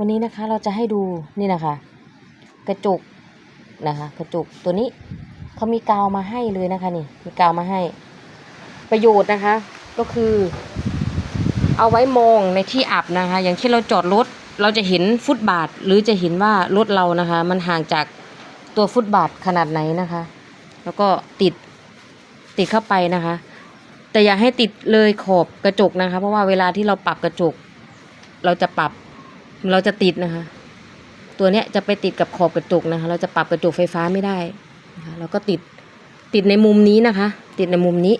วันนี้นะคะเราจะให้ดูนี่นะคะ กระจกนะคะ กระจกตัวนี้เขามีกาวมาให้เลยนะคะนี่มีกาวมาให้ ประโยชน์นะคะ ก็คือ เอาไว้มองในที่อับนะคะ อย่างเช่นเราจอดรถเราจะเห็นฟุตบาท หรือจะเห็นว่ารถเรานะคะ มันห่างจากตัวฟุตบาทขนาดไหนนะคะ แล้วก็ติดติดเข้าไปนะคะ แต่อย่าให้ติดเลยขอบกระจกนะคะ เพราะว่าเวลาที่เราปรับกระจก เราจะปรับ เราจะติดนะคะ ตัวเนี้ยจะไปติดกับขอบกระจกนะคะ เราจะปรับกระจกไฟฟ้าไม่ได้นะคะเราก็ติดติดในมุมนี้นะคะ ติดในมุมนี้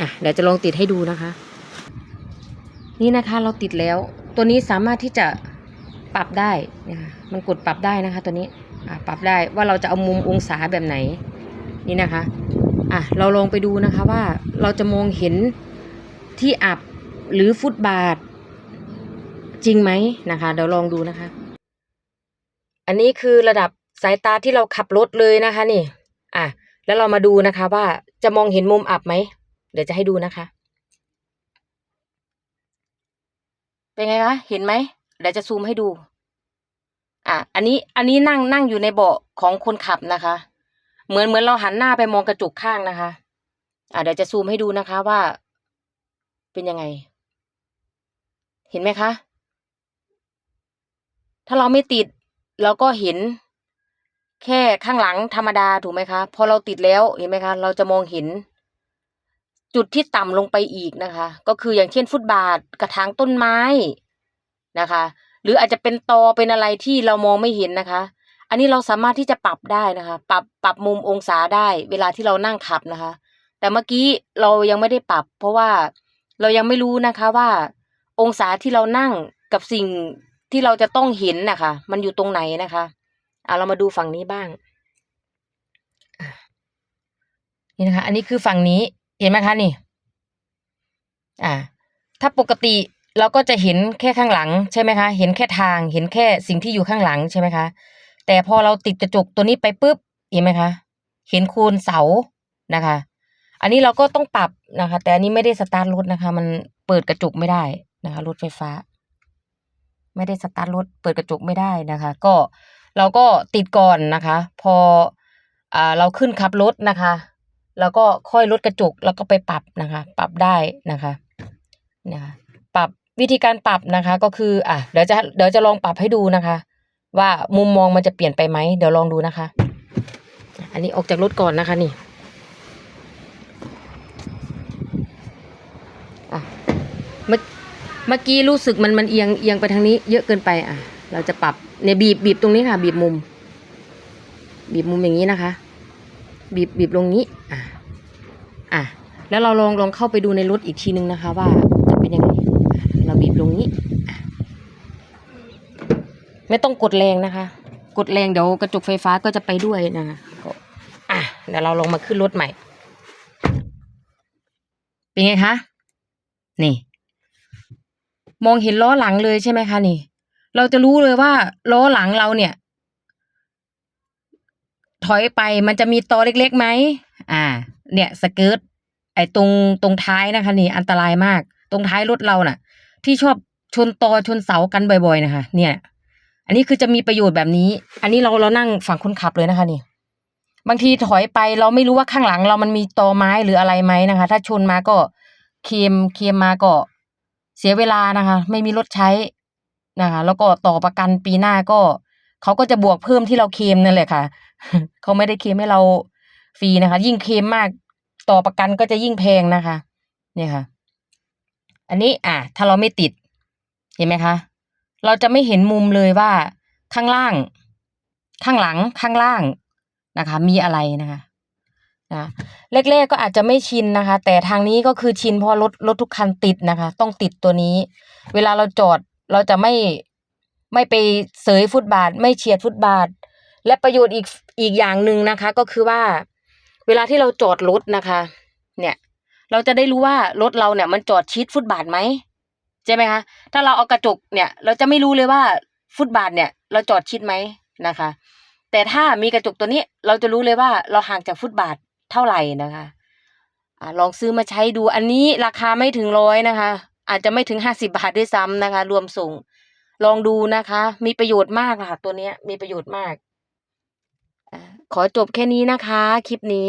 อะเดี๋ยวจะลองติดให้ดูนะคะ นี่นะคะเราติดแล้ว ตัวนี้สามารถที่จะปรับได้นะคะมันกดปรับได้นะคะ ตัวนี้อะปรับได้ว่าเราจะเอามุมองศาแบบไหน นี่นะคะอะเราลองไปดูนะคะว่าเราจะมองเห็นที่อับหรือฟุตบาท จริงไหมนะคะ เดี๋ยวลองดูนะคะ อันนี้คือระดับสายตาที่เราขับรถเลยนะคะนี่ อะ แล้วเรามาดูนะคะว่าจะมองเห็นมุมอับไหม เดี๋ยวจะให้ดูนะคะ เป็นไงคะ เห็นไหม เดี๋ยวจะซูมให้ดู อะ อันนี้ อันนี้นั่งนั่งอยู่ในเบาะของคนขับนะคะ เหมือนเหมือนเราหันหน้าไปมองกระจกข้างนะคะ อะเดี๋ยวจะซูมให้ดูนะคะว่า เป็นยังไง เห็นไหมคะ ถ้าเราไม่ติดเราก็เห็นแค่ข้างหลังธรรมดาถูกไหมคะ พอเราติดแล้วเห็นไหมคะ เราจะมองเห็น จุดที่ต่ำลงไปอีกนะคะ ก็คืออย่างเช่นฟุตบาทกระถางต้นไม้นะคะ หรืออาจจะเป็นตอเป็นอะไรที่เรามองไม่เห็นนะคะ อันนี้เราสามารถที่จะปรับได้นะคะ ปรับปรับมุมองศาได้ เวลาที่เรานั่งขับนะคะ แต่เมื่อกี้เรายังไม่ได้ปรับ เพราะว่าเรายังไม่รู้นะคะว่า องศาที่เรานั่งกับสิ่ง ที่เราจะต้องเห็นนะคะ มันอยู่ตรงไหนนะคะเอาเรามาดูฝั่งนี้บ้าง นี่นะคะ อันนี้คือฝั่งนี้ เห็นไหมคะนี่ อ่า ถ้าปกติเราก็จะเห็นแค่ข้างหลังใช่ไหมคะ เห็นแค่ทาง เห็นแค่สิ่งที่อยู่ข้างหลังใช่ไหมคะ แต่พอเราติดกระจกตัวนี้ไปปุ๊บ เห็นไหมคะ เห็นโคนเสานะคะ อันนี้เราก็ต้องปรับนะคะ แต่อันนี้ไม่ได้สตาร์ทรถนะคะ มันเปิดกระจกไม่ได้นะคะ รถไฟฟ้า ไม่ได้สตาร์ทรถเปิดกระจกไม่ได้นะคะ ก็เราก็ติดก่อนนะคะ พออ่าเราขึ้นขับรถนะคะ แล้วก็ค่อยลดกระจกแล้วก็ไปปรับนะคะ ปรับได้นะคะนะคะปรับวิธีการปรับนะคะก็คืออะเดี๋ยวจะเดี๋ยวจะลองปรับให้ดูนะคะ ว่ามุมมองมันจะเปลี่ยนไปไหมเดี๋ยวลองดูนะคะ อันนี้ออกจากรถก่อนนะคะนี่อะเมื่อ เมื่อกี้รู้สึกมันมันเอียงเอียงไปทางนี้ เยอะเกินไปอะ เราจะปรับเนี่ยบีบบีบตรงนี้ค่ะ บีบมุม บีบมุมอย่างนี้นะคะ บีบบีบลงนี้ อะอะแล้วเราลองลองเข้าไปดูในรถอีกทีนึงนะคะ ว่าจะเป็นยังไงเราบีบลงนี้ ไม่ต้องกดแรงนะคะ กดแรงเดี๋ยวกระจกไฟฟ้าก็จะไปด้วยนะคะอะเดี๋ยวเราลงมาขึ้นรถใหม่ เป็นไงคะ นี่ มองเห็นล้อหลังเลยใช่ไหมคะนี่ เราจะรู้เลยว่าล้อหลังเราเนี่ย ถอยไปมันจะมีตอเล็กๆไหมอ่า เนี่ยสเกิร์ตไอ้ตรงตรงท้ายนะคะนี่อันตรายมาก ตรงท้ายรถเราน่ะ ที่ชอบชนตอชนเสากันบ่อย ๆ นะคะ เนี่ย อันนี้คือจะมีประโยชน์แบบนี้ อันนี้เราเรานั่งฝั่งคนขับเลยนะคะนี่บางทีถอยไปเราไม่รู้ว่าข้างหลังเรามันมีตอไม้หรืออะไรไหมนะคะ ถ้าชนมาก็เคมเคมมาก็ เสียเวลานะคะ ไม่มีรถใช้นะคะ แล้วก็ต่อประกันปีหน้าก็เขาก็จะบวกเพิ่มที่เราเคลมนั่นแหละค่ะเขาไม่ได้เคลมให้เราฟรีนะคะ ยิ่งเคลมมากต่อประกันก็จะยิ่งแพงนะคะ เนี่ยค่ะ อันนี้อะถ้าเราไม่ติด เห็นไหมคะ เราจะไม่เห็นมุมเลยว่าข้างล่าง ข้างหลังข้างล่างนะคะ มีอะไรนะคะ นะแรกๆก็อาจจะไม่ชินนะคะ แต่ทางนี้ก็คือชินเพราะรถรถทุกคันติดนะคะ ต้องติดตัวนี้ เวลาเราจอดเราจะไม่ไม่ไปเสยฟุตบาท ไม่เฉียดฟุตบาท และประโยชน์อีกอีกอย่างหนึ่งนะคะ ก็คือว่า เวลาที่เราจอดรถนะคะ เนี่ย เราจะได้รู้ว่ารถเราเนี่ย มันจอดชิดฟุตบาทไหมใช่ไหมคะถ้าเราเอากระจกเนี่ย เราจะไม่รู้เลยว่าฟุตบาทเนี่ย เราจอดชิดไหมนะคะ แต่ถ้ามีกระจกตัวนี้เราจะรู้เลยว่าเราห่างจากฟุตบาท เท่าไหร่นะคะอ่าลองซื้อมาใช้ดูอันนี้ราคาไม่ถึงร้อยนะคะ อาจจะไม่ถึงห้าสิบาทด้วยซ้ำนะคะ รวมส่ง ลองดูนะคะ มีประโยชน์มากค่ะ ตัวเนี้ยมีประโยชน์มาก ขอจบแค่นี้นะคะ คลิปนี้